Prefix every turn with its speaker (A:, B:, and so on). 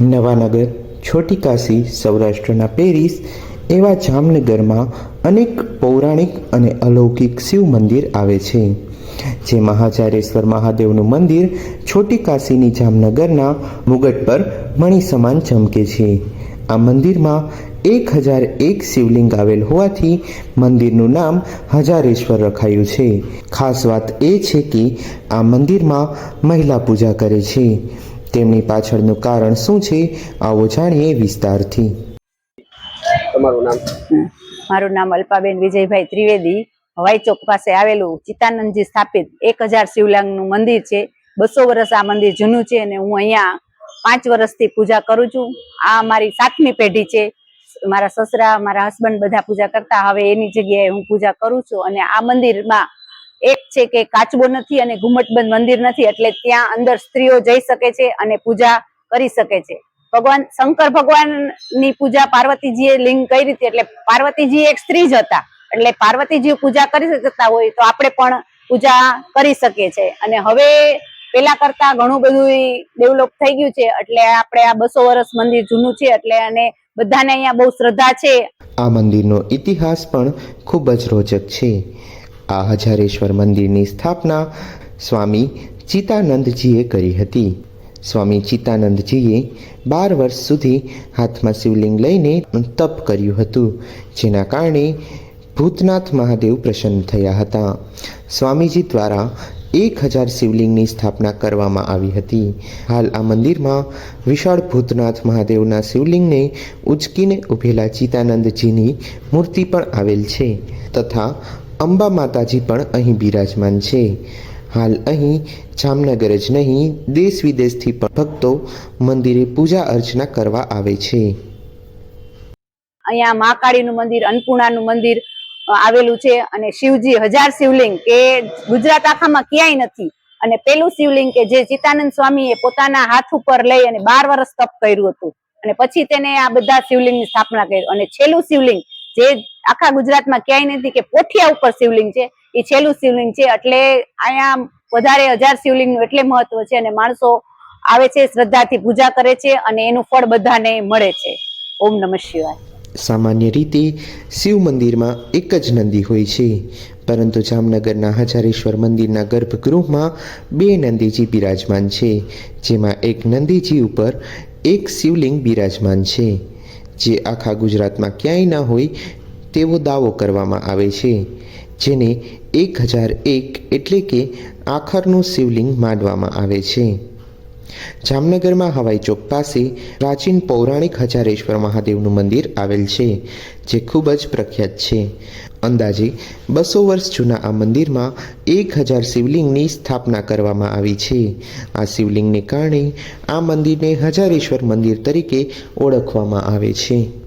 A: નવાનગર છોટી કાશી સૌરાષ્ટ્રના પેરિસ એવા જામનગરમાં અનેક પૌરાણિક અને અલૌકિક શિવ મંદિર આવે છે. જે મહાચારેશ્વર મહાદેવનું મંદિર છોટી કાશીની જામનગરના મુગટ પર મણિ સમાન ચમકે છે. આ મંદિરમાં એક હજાર એક શિવલિંગ આવેલ હોવાથી મંદિરનું નામ હજારેશ્વર રખાયું છે. ખાસ વાત એ છે કે આ મંદિરમાં મહિલા પૂજા કરે છે. તેમની પાછળનું કારણ શું છે આવો જાણીએ વિસ્તારથી.
B: તમારું નામ?
C: મારું નામ અલ્પાબેન વિજયભાઈ ત્રિવેદી. હવાઈ ચોક પાસે આવેલું ચિત્તાનંદજી સ્થાપિત એક હજાર શિવલાંગનું મંદિર છે. બસો વર્ષ આ મંદિર જૂનું છે અને હું અહીંયા પાંચ વર્ષથી પૂજા કરું છું. આ મારી સાતમી પેઢી છે. મારા સસરા મારા હસબન્ડ બધા પૂજા કરતા. હવે એની જગ્યાએ હું પૂજા કરું છું અને આ મંદિરમાં એક છે કે કાચબો નથી અને ઘુમટબંધ મંદિર નથી એટલે ત્યાં અંદર સ્ત્રીઓ જઈ શકે છે અને પૂજા કરી શકે છે. ભગવાન, શંકર ભગવાનની પૂજા પાર્વતીજીએ લિંગ કરી એટલે પાર્વતીજી એક સ્ત્રી જ હતા. એટલે પાર્વતીજી પૂજા કરી શકતા હોય તો આપણે પણ પૂજા કરી શકીએ છે અને હવે પેલા કરતા ઘણું બધું ડેવલપ થઈ ગયું છે એટલે આપણે આ બસો વર્ષ મંદિર જૂનું છે એટલે અને બધાને અહીંયા બહુ શ્રદ્ધા છે.
A: આ મંદિરનો ઇતિહાસ પણ ખૂબ જ રોચક છે. આ હજારેશ્વર મંદિરની સ્થાપના સ્વામી ચિતાનંદજીએ કરી હતી. સ્વામી ચિતાનંદજીએ બાર વર્ષ સુધી હાથમાં શિવલિંગ લઈને તપ કર્યું હતું, જેના કારણે ભૂતનાથ મહાદેવ પ્રસન્ન થયા હતા. સ્વામીજી દ્વારા એક હજાર શિવલિંગની સ્થાપના કરવામાં આવી હતી. હાલ આ મંદિરમાં વિશાળ ભૂતનાથ મહાદેવના શિવલિંગને ઉચકીને ઉભેલા ચિતાનંદજીની મૂર્તિ પણ આવેલ છે, તથા અંબા માતાજી પણ અહીં બિરાજમાન છે. હાલ અહીં જામનગર જ નહીં, દેશ વિદેશથી પણ ભક્તો મંદિરે પૂજા અર્ચના કરવા આવે છે.
C: અહીંયા મહાકાળીનું મંદિર, અન્નપૂર્ણાનું મંદિર આવેલું છે અને શિવજી હજાર શિવલિંગ કે ગુજરાત આખામાં ક્યાંય નથી. અને પેલું શિવલિંગ કે જે ચિત્તાનંદ સ્વામીએ પોતાના હાથ ઉપર લઈ અને બાર વર્ષ તપ કર્યું હતું. અને પછી તેને આ બધા શિવલિંગની સ્થાપના કરી. અને છેલ્લું શિવલિંગ જે આખા ગુજરાતમાં ક્યાંય નથી કે પોઠિયા ઉપર શિવલિંગ છે. એ છેલ્લું શિવલિંગ છે. એટલે અહીંયા વધારે હજાર શિવલિંગનું એટલે મહત્વ છે અને માણસો આવે છે, શ્રદ્ધાથી પૂજા કરે છે અને એનું ફળ બધાને મળે છે. ઓમ નમઃ શિવાય.
A: સામાન્ય રીતે શિવ મંદિરમાં એક જ નંદી હોય છે. પરંતુ જામનગરના હજારેશ્વર મંદિરના ગર્ભગૃહમાં બે નંદીજી બિરાજમાન છે. જેમાં એક નંદીજી ઉપર એક શિવલિંગ બિરાજમાન છે. જે આખા ગુજરાતમાં ક્યાંય ના હોય તેવો દાવો કરવામાં આવે છે, જેને એક હજાર એક એટલે કે આખરનું શિવલિંગ માનવામાં આવે છે. જામનગરમાં હવાઈ ચોક પાસે પ્રાચીન પૌરાણિક હજારેશ્વર મહાદેવનું મંદિર આવેલ છે, જે ખૂબ જ પ્રખ્યાત છે. અંદાજે બસો વર્ષ જૂના આ મંદિરમાં એક હજાર શિવલિંગની સ્થાપના કરવામાં આવી છે. આ શિવલિંગને કારણે આ મંદિરને હજારેશ્વર મંદિર તરીકે ઓળખવામાં આવે છે.